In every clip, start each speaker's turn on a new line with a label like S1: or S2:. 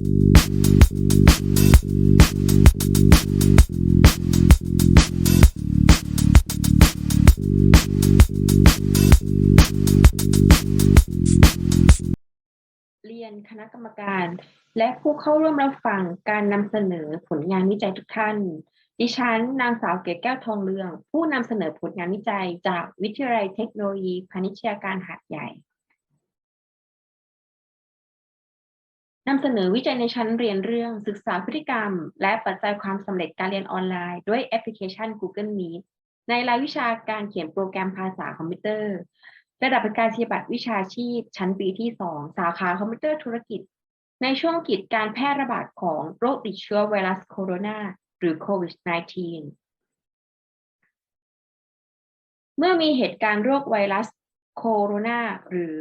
S1: เรียนคณะกรรมการ และผู้เข้าร่วมรับฟังการนำเสนอผลงานวิจัยทุกท่าน ดิฉันนางสาวเกศแก้วทองเรือง ผู้นำเสนอผลงานวิจัยจากวิทยาลัยเทคโนโลยีพาณิชยาการหาดใหญ่ นำเสนอวิจัยในชั้นเรียนเรื่องศึกษาพฤติกรรม และปัจจัยความสำเร็จการเรียนออนไลน์ ด้วยแอปพลิเคชัน Google Meet ในรายวิชาการเขียนโปรแกรมภาษาคอมพิวเตอร์ ระดับประกาศนียบัตรวิชาชีพ ชั้นปีที่ 2 สาขาคอมพิวเตอร์ธุรกิจ ในช่วงกิจการแพร่ระบาดของโรคติดเชื้อไวรัสโคโรนาหรือโควิด -19 เมื่อมีเหตุการณ์โรคไวรัสโคโรนาหรือ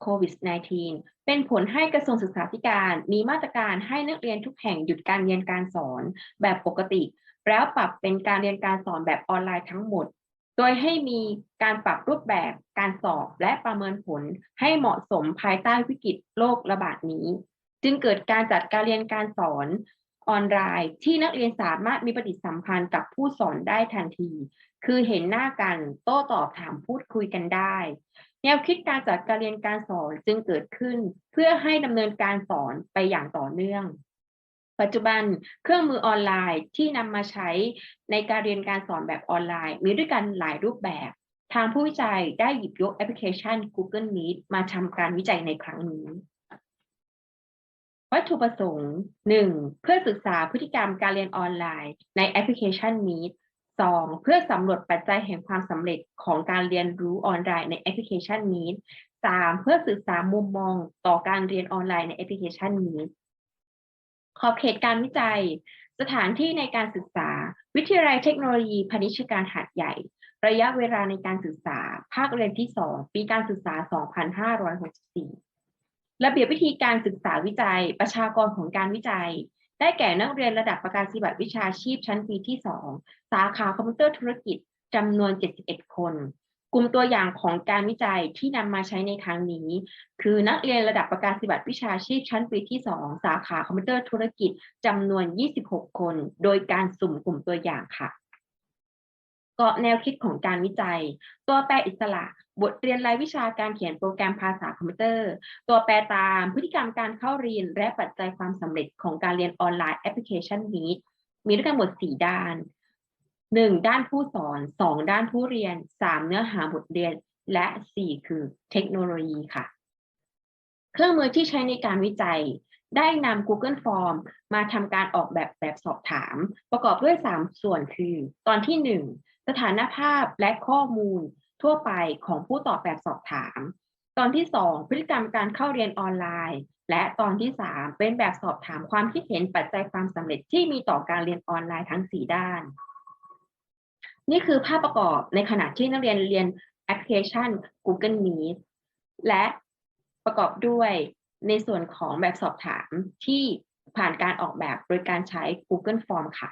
S1: โควิด -19 เป็นผลให้กระทรวงศึกษาธิการมีมาตรการให้นักเรียนทุกแห่งหยุดการเรียนการสอนแบบปกติ แล้วปรับเป็นการเรียนการสอนแบบออนไลน์ทั้งหมด โดยให้มีการปรับรูปแบบการสอบและประเมินผลให้เหมาะสมภายใต้วิกฤตโรคระบาดนี้ จึงเกิดการจัดการเรียนการสอนออนไลน์ที่นักเรียนสามารถมีปฏิสัมพันธ์กับผู้สอนได้ทันที คือเห็นหน้ากันโต้ตอบถามพูดคุยกันได้ แนวคิดการจัดการเรียนการสอนจึงเกิดขึ้น เพื่อให้ดำเนินการสอนไปอย่างต่อเนื่อง ปัจจุบันเครื่องมือออนไลน์ที่นำมาใช้ในการเรียนการสอนแบบออนไลน์ มีด้วยกันหลายรูปแบบ ทางผู้วิจัยได้หยิบยกแอปพลิเคชัน Google Meet มาทำการวิจัยในครั้งนี้วัตถุประสงค์ 1. เพื่อศึกษาพฤติกรรมการเรียนออนไลน์ในแอปพลิเคชัน Meet 2. เพื่อสำรวจปัจจัยแห่งความสำเร็จของการเรียนรู้ออนไลน์ในแอปพลิเคชัน Meet 3. เพื่อศึกษามุมมองต่อการเรียนออนไลน์ในแอปพลิเคชัน Meet ขอบเขตการวิจัย สถานที่ในการศึกษา วิทยาลัยเทคโนโลยีพาณิชยการหาดใหญ่ ระยะเวลาในการศึกษา ภาคเรียนที่ 2 ปีการศึกษา 2564 ระเบียบวิธีการศึกษาวิจัย ประชากรของการวิจัย ได้แก่นักเรียนระดับประกาศนียบัตรวิชาชีพชั้นปีที่ 2 สาขาคอมพิวเตอร์ธุรกิจจำนวน 71 คน กลุ่มตัวอย่างของการวิจัยที่นำมาใช้ในครั้งนี้ คือนักเรียนระดับประกาศนียบัตรวิชาชีพชั้นปีที่ 2 สาขาคอมพิวเตอร์ธุรกิจจำนวน 26 คน โดยการสุ่มกลุ่มตัวอย่างค่ะ เกาะแนวคิดของการวิจัย ตัวแปรอิสระ บทเรียนรายวิชาการเขียนโปรแกรมภาษาคอมพิวเตอร์ ตัวแปรตามพฤติกรรมการเข้าเรียน และปัจจัยความสำเร็จของการเรียนออนไลน์แอปพลิเคชันนี้ มีด้วยกันหมด 4 ด้าน 1. ด้านผู้สอน 2 ด้านผู้เรียน 3 เนื้อหาบทเรียน และ 4 คือเทคโนโลยีค่ะ เครื่องมือที่ใช้ในการวิจัยได้นำ Google Form มาทำการออกแบบแบบสอบถาม ประกอบด้วย 3 ส่วนคือ ตอนที่ 1 สถานภาพและข้อมูลทั่วไปของผู้ตอบแบบสอบถาม ตอนที่ 2 พฤติกรรมการเข้าเรียนออนไลน์ และตอนที่ 3 เป็นแบบสอบถามความคิดเห็นปัจจัยความสำเร็จที่มีต่อการเรียนออนไลน์ทั้ง 4 ด้าน นี่คือภาพประกอบในขณะที่นักเรียนเรียนแอปพลิเคชัน Google Meet และประกอบด้วยในส่วนของแบบสอบถามที่ผ่านการออกแบบโดยการใช้ Google Form ค่ะ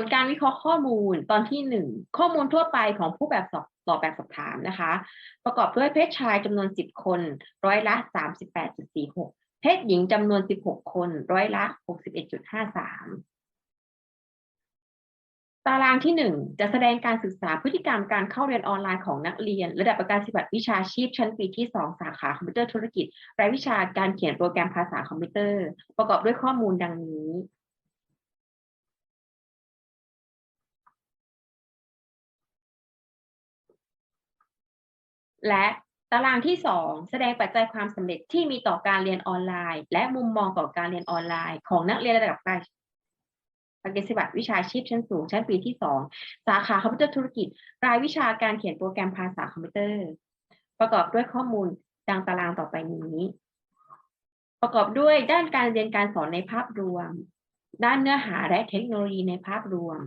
S1: ลการวิเคราะห์ข้อมูลตอนที่ 1 ข้อมูลทั่วไปของผู้แบบสอบตอบแบบสอบถามนะคะ ประกอบด้วยเพศชายจำนวน 10 คน ร้อยละ 38.46 เพศหญิงจำนวน 16 คน ร้อยละ 61.53 ตารางที่ 1 จะแสดงการศึกษาพฤติกรรมการเข้าเรียนออนไลน์ของนักเรียน ระดับประกาศนียบัตรวิชาชีพชั้นปีที่ 2 สาขาคอมพิวเตอร์ธุรกิจ รายวิชาการเขียนโปรแกรมภาษาคอมพิวเตอร์ ประกอบด้วยข้อมูลดังนี้ และตารางที่ 2 แสดงปัจจัยความสำเร็จที่มีต่อการเรียนออนไลน์ และมุมมองต่อการเรียนออนไลน์ ของนักเรียนระดับประกาศนียบัตรวิชาชีพชั้นสูงชั้นปีที่ 2 สาขาคอมพิวเตอร์ธุรกิจ รายวิชาการเขียนโปรแกรมภาษาคอมพิวเตอร์ ประกอบด้วยข้อมูลดังตารางต่อไปนี้ ประกอบด้วยด้านการเรียนการสอนในภาพรวม ด้านเนื้อหาและเทคโนโลยีในภาพรวม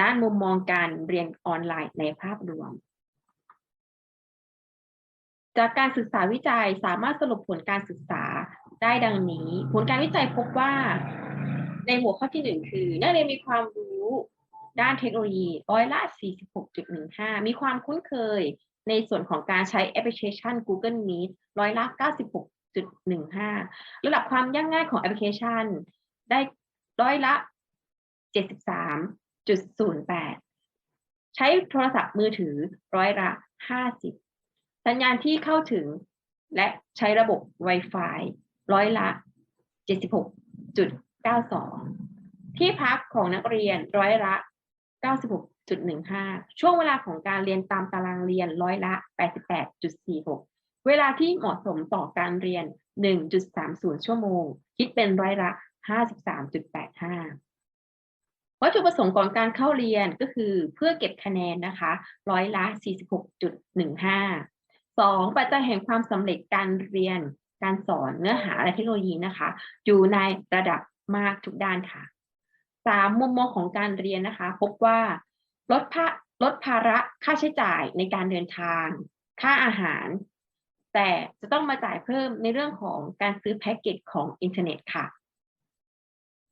S1: ด้านมุมมองการเรียนออนไลน์ในภาพรวม จากการศึกษาวิจัยสามารถสรุปผลการศึกษาได้ดังนี้ ผลการวิจัยพบว่า ในหัวข้อที่หนึ่งคือ นักเรียนมีความรู้ด้านเทคโนโลยีร้อยละ 46.15 มีความคุ้นเคยในส่วนของการใช้แอปพลิเคชัน Google Meet ร้อยละ76.15 ระดับความยากง่ายของแอปพลิเคชัน ได้ร้อยละ 73.08 ใช้โทรศัพท์มือถือร้อยละ 50 สัญญาณที่เข้าถึงและใช้ระบบ Wi-Fi ร้อยละ 76.92 ที่พักของนักเรียนร้อยละ 96.15 ช่วงเวลาของการเรียนตามตารางเรียนร้อยละ 88.46 เวลาที่เหมาะสมต่อการเรียน 1.30 ชั่วโมง คิดเป็นร้อยละ 53.85 วัตถุประสงค์ของการเข้าเรียนก็คือเพื่อเก็บคะแนนนะคะ ร้อยละ 46.15 สองปัจจัยแห่งความสำเร็จการเรียนการสอนเนื้อหาและเทคโนโลยีนะคะ อยู่ในระดับมากทุกด้านค่ะสามมุมมองของการเรียนนะคะ พบว่าลดภาลดภาระค่าใช้จ่ายในการเดินทาง ค่าอาหาร แต่จะต้องมาจ่ายเพิ่มในเรื่องของการซื้อแพ็กเกจของอินเทอร์เน็ตค่ะ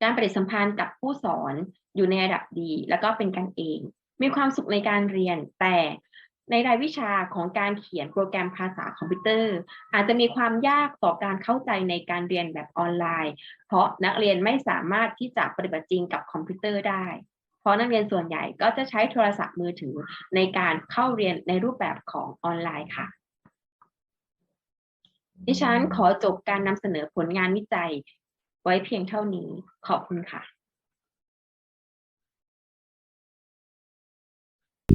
S1: การปฏิสัมพันธ์กับผู้สอนอยู่ในระดับดี แล้วก็เป็นกันเอง มีความสุขในการเรียนแต่ ในรายวิชาของการเขียนโปรแกรมภาษาคอมพิวเตอร์ อาจจะมีความยากต่อการเข้าใจในการเรียนแบบออนไลน์ เพราะนักเรียนไม่สามารถที่จะปฏิบัติจริงกับคอมพิวเตอร์ได้ เพราะนักเรียนส่วนใหญ่ก็จะใช้โทรศัพท์มือถือในการเข้าเรียนในรูปแบบของออนไลน์ค่ะ ดิฉันขอจบการนำเสนอผลงานวิจัย ไว้เพียงเท่านี้ขอบคุณค่ะ